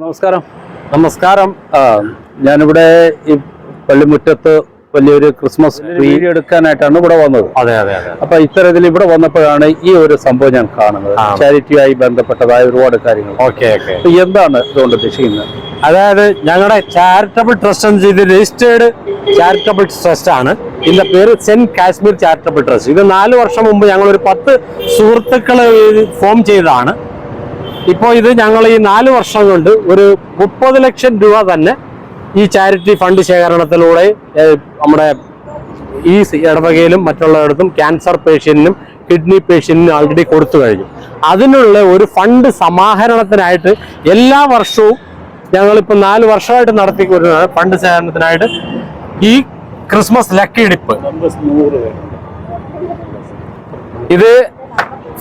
നമസ്കാരം. നമസ്കാരം. ഞാനിവിടെ ഈ പള്ളിമുറ്റത്ത് വലിയൊരു ക്രിസ്മസ് വീഡിയോ എടുക്കാനായിട്ടാണ് ഇവിടെ വന്നത്. അതെ അതെ അപ്പൊ ഇത്തരത്തിൽ ഇവിടെ വന്നപ്പോഴാണ് ഈ ഒരു സംഭവം ഞാൻ കാണുന്നത്. ചാരിറ്റിയായി ബന്ധപ്പെട്ടതായ ഒരുപാട് കാര്യങ്ങൾ. Okay okay. എന്താണ് ഇതുകൊണ്ട് ഉദ്ദേശിക്കുന്നത്? അതായത് ഞങ്ങളുടെ ചാരിറ്റബിൾ ട്രസ്റ്റ് എന്ന് ചെയ്ത് രജിസ്റ്റേർഡ് ചാരിറ്റബിൾ ട്രസ്റ്റ് ആണ്. ഇതിന്റെ പേര് സെന്റ് കാശ്മീർ ചാരിറ്റബിൾ ട്രസ്റ്റ് ഇത് നാല് വർഷം മുമ്പ് ഞങ്ങൾ ഒരു പത്ത് സുഹൃത്തുക്കൾ ഫോം ചെയ്തതാണ്. ഇപ്പോൾ ഇത് ഞങ്ങൾ ഈ നാല് വർഷം കൊണ്ട് ഒരു മുപ്പത് ലക്ഷം രൂപ തന്നെ ഈ ചാരിറ്റി ഫണ്ട് ശേഖരണത്തിലൂടെ നമ്മുടെ ഈ ഇടവകയിലും മറ്റുള്ളയിടത്തും ക്യാൻസർ പേഷ്യന്റിനും കിഡ്നി പേഷ്യന്റിനും ആൾറെഡി കൊടുത്തു കഴിഞ്ഞു. അതിനുള്ള ഒരു ഫണ്ട് സമാഹരണത്തിനായിട്ട് എല്ലാ വർഷവും ഞങ്ങളിപ്പോൾ നാല് വർഷമായിട്ട് നടത്തി വരുന്നത് ഫണ്ട് ശേഖരണത്തിനായിട്ട് ഈ ക്രിസ്മസ് ലക്കിടിപ്പ്. ഇത്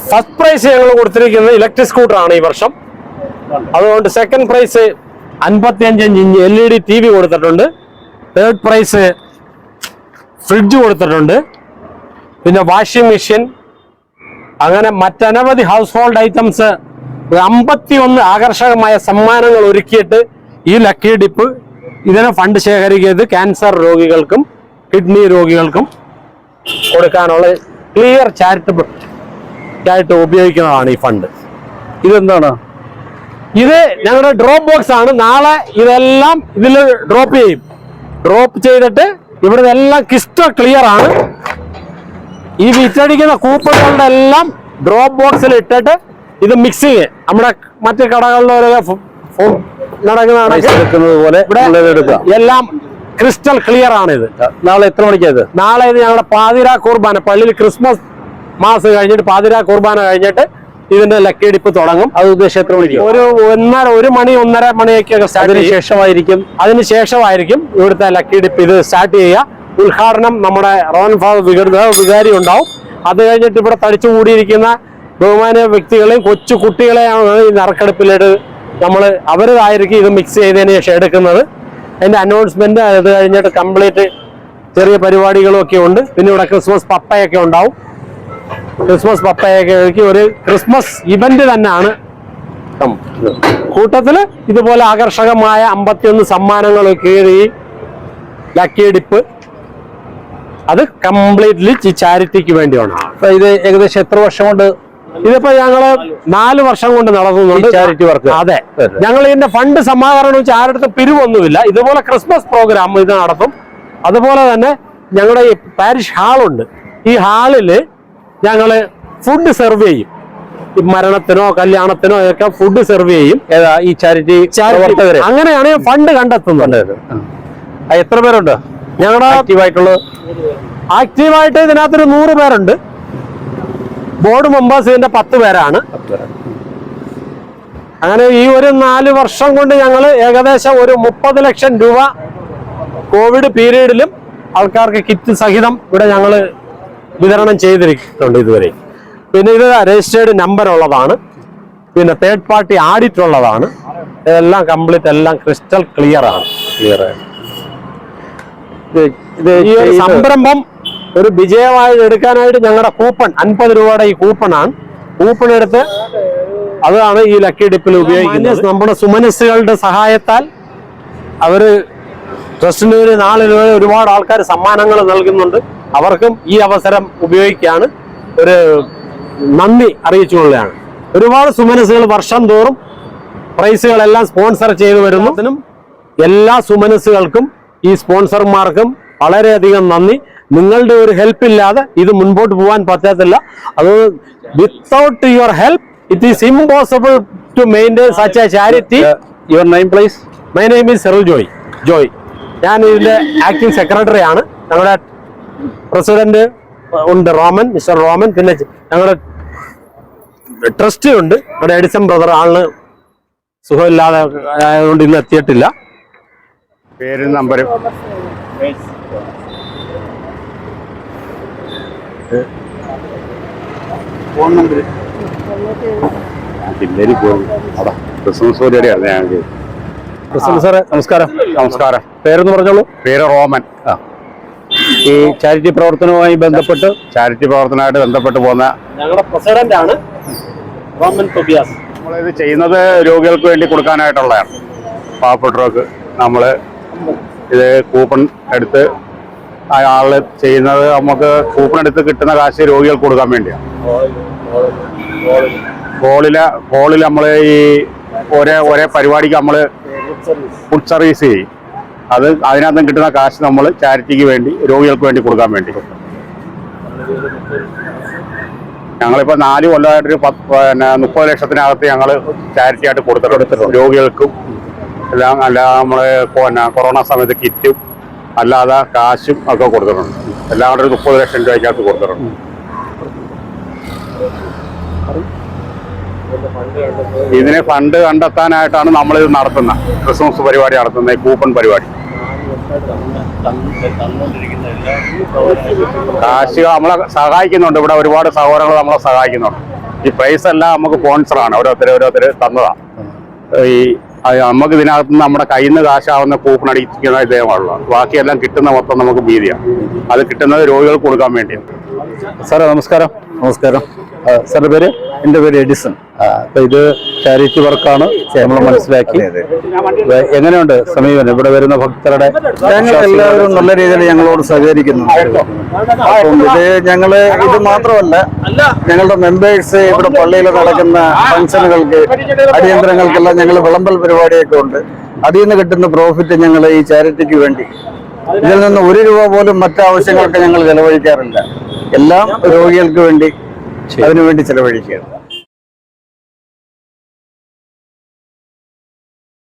ഫസ്റ്റ് പ്രൈസ് ഞങ്ങൾ കൊടുത്തിരിക്കുന്നത് ഇലക്ട്രിക് സ്കൂട്ടർ ആണ് ഈ വർഷം. അതുകൊണ്ട് സെക്കൻഡ് പ്രൈസ് അൻപത്തിയഞ്ച് inch L E D T V കൊടുത്തിട്ടുണ്ട്. തേർഡ് പ്രൈസ് ഫ്രിഡ്ജ് കൊടുത്തിട്ടുണ്ട്. പിന്നെ വാഷിംഗ് മെഷീൻ അങ്ങനെ മറ്റനവധി ഹൗസ് ഹോൾഡ് ഐറ്റംസ് അമ്പത്തി ഒന്ന് ആകർഷകമായ സമ്മാനങ്ങൾ ഒരുക്കിയിട്ട് ഈ ലക്കി ഡിപ്പ് ഇതിനെ ഫണ്ട് ശേഖരിക്കുന്നത് ക്യാൻസർ രോഗികൾക്കും കിഡ്നി രോഗികൾക്കും കൊടുക്കാനുള്ള ക്ലിയർ ചാരിറ്റബിൾ ആയിട്ട് ഉപയോഗിക്കുന്നതാണ് ഈ ഫണ്ട്. ഇതെന്താണ്? ഇത് ഞങ്ങളുടെ ഡ്രോപ്പ് ബോക്സ് ആണ്. നാളെ ഇതെല്ലാം ഇതിൽ ഡ്രോപ്പ് ചെയ്യും. ഡ്രോപ്പ് ചെയ്തിട്ട് ഇവിടെ എല്ലാം ക്രിസ്റ്റൽ ക്ലിയർ ആണ്. ഈ വിറ്റടിക്കുന്ന കൂപ്പണുകളുടെ എല്ലാം ഡ്രോപ്പ് ബോക്സിൽ ഇട്ടിട്ട് ഇത് മിക്സിങ് നമ്മുടെ മറ്റു കടകളിലെ പോലെ എല്ലാം ക്രിസ്റ്റൽ ക്ലിയർ ആണ് ഇത് നാളെ എത്ര മണിക്കാത് നാളെ ഇത് ഞങ്ങളുടെ പാതിരാ കുർബാന പള്ളിയിൽ ക്രിസ്മസ് മാസം കഴിഞ്ഞിട്ട് പാതിര കുർബാന കഴിഞ്ഞിട്ട് ഇതിന്റെ ലക്കിടിപ്പ് തുടങ്ങും. അത് ഉദ്ദേശം എത്ര മണിക്ക് ഒരു ഒന്നര ഒരു മണി ഒന്നര മണിയൊക്കെ അതിനുശേഷമായിരിക്കും അതിന് ശേഷമായിരിക്കും? അതിന് ശേഷമായിരിക്കും ഇവിടുത്തെ ലക്കി ഡിപ്പ് ഇത് സ്റ്റാർട്ട് ചെയ്യുക. ഉദ്ഘാടനം നമ്മുടെ റോൻ ഫാദർ വികൃത വികാരി ഉണ്ടാവും. അത് കഴിഞ്ഞിട്ട് ഇവിടെ തടിച്ചു കൂടിയിരിക്കുന്ന ബഹുമാന വ്യക്തികളെയും കൊച്ചു കുട്ടികളെയാണ് ഈ നറുക്കെടുപ്പിലിട്ട് നമ്മൾ അവരതായിരിക്കും ഇത് മിക്സ് ചെയ്തതിന് ശേഷം എടുക്കുന്നത്. അതിന്റെ അനൗൺസ്മെന്റ് അത് കഴിഞ്ഞിട്ട് കംപ്ലീറ്റ് ചെറിയ പരിപാടികളും ഒക്കെ ഉണ്ട്. പിന്നെ ഇവിടെ ക്രിസ്മസ് പപ്പയൊക്കെ ഉണ്ടാവും. ക്രിസ്മസ് പപ്പയൊക്കെ ഒരുക്കി ഒരു ക്രിസ്മസ് ഇവന്റ് തന്നെയാണ്. കൂട്ടത്തിൽ കൂട്ടത്തിൽ ഇതുപോലെ ആകർഷകമായ അമ്പത്തിയൊന്ന് സമ്മാനങ്ങൾ കീറി ലക്കി ഡിപ്പ് അത് കംപ്ലീറ്റ്ലി ചാരിറ്റിക്ക് വേണ്ടിയാണ്. ഇത് ഏകദേശം എത്ര വർഷം കൊണ്ട്? ഇതിപ്പോ ഞങ്ങൾ നാല് വർഷം കൊണ്ട് നടത്തുന്നുണ്ട്. ചാരിറ്റി വർക്ക് അതെ. അതെ. ഞങ്ങൾ ഇതിന്റെ ഫണ്ട് സമാഹരണം വെച്ച് ആരുടെ പിരിവൊന്നുമില്ല. ഇതുപോലെ ക്രിസ്മസ് പ്രോഗ്രാം ഇത് നടത്തും. അതുപോലെ തന്നെ ഞങ്ങളുടെ ഈ പാരിഷ് ഹാളുണ്ട് ഈ ഹാളിൽ ഞങ്ങൾ ഫുഡ് സെർവ് ചെയ്യും. ഈ മരണത്തിനോ കല്യാണത്തിനോ ഒക്കെ ഫുഡ് സെർവ് ചെയ്യും. ഈ ചാരിറ്റി അങ്ങനെയാണ് ഫണ്ട് കണ്ടെത്തുന്നത്. എത്ര പേരുണ്ട്? ഞങ്ങളുടെ ആക്റ്റീവായിട്ടുള്ള ആക്റ്റീവായിട്ട് ഇതിനകത്തൊരു നൂറ് പേരുണ്ട്. ബോർഡ് മെമ്പേഴ്സ് ഇതിന്റെ പത്ത് പേരാണ്. അങ്ങനെ ഈ ഒരു നാല് വർഷം കൊണ്ട് ഞങ്ങൾ ഏകദേശം ഒരു മുപ്പത് ലക്ഷം രൂപ കോവിഡ് പീരീഡിലും ആൾക്കാർക്ക് കിറ്റ് സഹിതം ഇവിടെ ഞങ്ങൾ വിതരണം ചെയ്തിരിക്കുന്നുണ്ട് ഇതുവരെ. പിന്നെ ഇത് രജിസ്റ്റേർഡ് നമ്പർ ഉള്ളതാണ്. പിന്നെ തേർഡ് പാർട്ടി ആഡിറ്റ് ഉള്ളതാണ്. ഇതെല്ലാം കംപ്ലീറ്റ് എല്ലാം ക്രിസ്റ്റൽ ക്ലിയർ ആണ്. ക്ലിയർ ഈ ഒരു സംരംഭം ഒരു വിജയമായി എടുക്കാനായിട്ട് ഞങ്ങളുടെ കൂപ്പൺ അൻപത് രൂപയുടെ ഈ കൂപ്പൺ ആണ്. കൂപ്പൺ എടുത്ത് അതാണ് ഈ ലക്കി ഡിപ്പിൽ ഉപയോഗിക്കുന്നത്. നമ്മുടെ സുമനസ്സുകളുടെ സഹായത്താൽ അവർ ട്രസ്റ്റിന് നാളിൽ ഒരുപാട് ആൾക്കാർ സമ്മാനങ്ങൾ നൽകുന്നുണ്ട്. അവർക്കും ഈ അവസരം ഉപയോഗിക്കുകയാണ് ഒരു നന്ദി അറിയിച്ചുകൊള്ളുകയാണ്. ഒരുപാട് സുമനസ്സുകൾ വർഷം തോറും പ്രൈസുകളെല്ലാം സ്പോൺസർ ചെയ്തു വരുന്നതിനും എല്ലാ സുമനസ്സുകൾക്കും ഈ സ്പോൺസർമാർക്കും വളരെയധികം നന്ദി. നിങ്ങളുടെ ഒരു ഹെൽപ്പ് ഇല്ലാതെ ഇത് മുൻപോട്ട് പോകാൻ പറ്റത്തില്ല. അത് without your help it is impossible to maintain such a charity your name place my name is Seru Joy Joy ഞാൻ ഇതിന്റെ ആക്ടിംഗ് സെക്രട്ടറിയാണ് ഞങ്ങളുടെ പ്രസിഡന്റ് ഉണ്ട് റോമൻ മിസ്റ്റർ റോമൻ. പിന്നെ ഞങ്ങളുടെ ട്രസ്റ്റ് ഉണ്ട്. നമ്മുടെ എഡിസൺ ബ്രദർ ആളിന് സുഖമില്ലാതെ ആയതുകൊണ്ട് ഇന്ന് എത്തിയിട്ടില്ല. പേരും നമ്പരും. Phone number. ക്രിസ്മസ് പരിപാടിയാണ് ഞങ്ങൾക്ക് പ്രസിഡന്റ് സാറേ നമസ്കാരം. നമസ്കാരം. പേരെന്ന് പറഞ്ഞോളൂ. പേര് റോമൻ. ആ. ഈ ചാരിറ്റി പ്രവർത്തനവുമായി ബന്ധപ്പെട്ട് ചാരിറ്റി പ്രവർത്തനമായിട്ട് ബന്ധപ്പെട്ട് പോകുന്ന ഞങ്ങളുടെ പ്രസിഡന്റ് ആണ് റോമൻ തൊബിയാസ്. നമ്മളിത് ചെയ്യുന്നത് രോഗികൾക്ക് വേണ്ടി കൊടുക്കാനായിട്ടുള്ളതാണ്. പാവപ്പെട്ടവർക്ക് നമ്മൾ ഇത് കൂപ്പൺ എടുത്ത് അയാൾ ചെയ്യുന്നത് നമുക്ക് കൂപ്പൺ എടുത്ത് കിട്ടുന്ന കാശ് രോഗികൾക്ക് കൊടുക്കാൻ വേണ്ടിയാണ്. ഹോളിൽ ഹോളിൽ നമ്മൾ ഈ ഒരേ ഒരേ പരിപാടിക്ക് നമ്മൾ ഫുഡ് സർവീസ് ചെയ്യും. അത് അതിനകത്ത് കിട്ടുന്ന കാശ് നമ്മൾ ചാരിറ്റിക്ക് വേണ്ടി രോഗികൾക്ക് വേണ്ടി കൊടുക്കാൻ വേണ്ടി. ഞങ്ങളിപ്പോൾ നാല് കൊല്ലമായിട്ടൊരു പത്ത് പിന്നെ മുപ്പത് ലക്ഷത്തിനകത്ത് ഞങ്ങൾ ചാരിറ്റി ആയിട്ട് കൊടുത്തിട്ടുണ്ട്. രോഗികൾക്കും എല്ലാം അല്ലാതെ നമ്മൾ പിന്നെ കൊറോണ സമയത്ത് കിറ്റും അല്ലാതെ കാശും ഒക്കെ കൊടുത്തിട്ടുണ്ട്. എല്ലാം കൂടെ ഒരു മുപ്പത് ലക്ഷം രൂപയ്ക്കകത്ത് കൊടുത്തിട്ടുണ്ട്. ഇതിന് ഫണ്ട് കണ്ടെത്താനായിട്ടാണ് നമ്മളിത് നടത്തുന്നത്. ക്രിസ്മസ് പരിപാടി നടത്തുന്നത് കൂപ്പൺ പരിപാടി. കാശ് നമ്മളെ സഹായിക്കുന്നുണ്ട്. ഇവിടെ ഒരുപാട് സഹോദരങ്ങൾ നമ്മളെ സഹായിക്കുന്നുണ്ട്. ഈ പ്രൈസ് എല്ലാം നമുക്ക് സ്പോൺസറാണ് ഓരോരുത്തർ ഓരോരുത്തർ തന്നതാണ് ഈ നമുക്ക് ഇതിനകത്ത് നമ്മുടെ കയ്യിൽ നിന്ന് കാശാവുന്ന കൂപ്പൺ അടിക്കുന്ന ഇതേയുള്ളൂ ബാക്കിയെല്ലാം കിട്ടുന്ന മൊത്തം നമുക്ക് ഭീതിയാണ്. അത് കിട്ടുന്നത് രോഗികൾക്ക് കൊടുക്കാൻ വേണ്ടിയാണ്. സാറേ നമസ്കാരം. നമസ്കാരം. സാറിന്റെ പേര്? എന്റെ പേര് എഡിസൺ. അപ്പൊ ഇത് ചാരിറ്റി വർക്കാണ് നമ്മൾ മനസ്സിലാക്കി. എങ്ങനെയുണ്ട് സമീപനം? ഇവിടെ വരുന്ന ഭക്തരുടെ ഞങ്ങൾ എല്ലാവരും നല്ല രീതിയിൽ ഞങ്ങളോട് സഹകരിക്കുന്നു. അപ്പം ഇത് ഞങ്ങൾ ഇത് മാത്രമല്ല ഞങ്ങളുടെ മെമ്പേഴ്സ് ഇവിടെ പള്ളിയിൽ നടക്കുന്ന ഫംഗ്ഷനുകൾക്ക് അടിയന്തരങ്ങൾക്കെല്ലാം ഞങ്ങൾ വിളമ്പൽ പരിപാടിയൊക്കെ ഉണ്ട്. അതിൽ നിന്ന് കിട്ടുന്ന പ്രോഫിറ്റ് ഞങ്ങൾ ഈ ചാരിറ്റിക്ക് വേണ്ടി. ഇതിൽ നിന്ന് ഒരു രൂപ പോലും മറ്റാവശ്യങ്ങൾക്ക് ഞങ്ങൾ ചെലവഴിക്കാറില്ല. എല്ലാം രോഗികൾക്ക് വേണ്ടി അതിനു വേണ്ടി ചെലവഴിക്കുകയാണ്.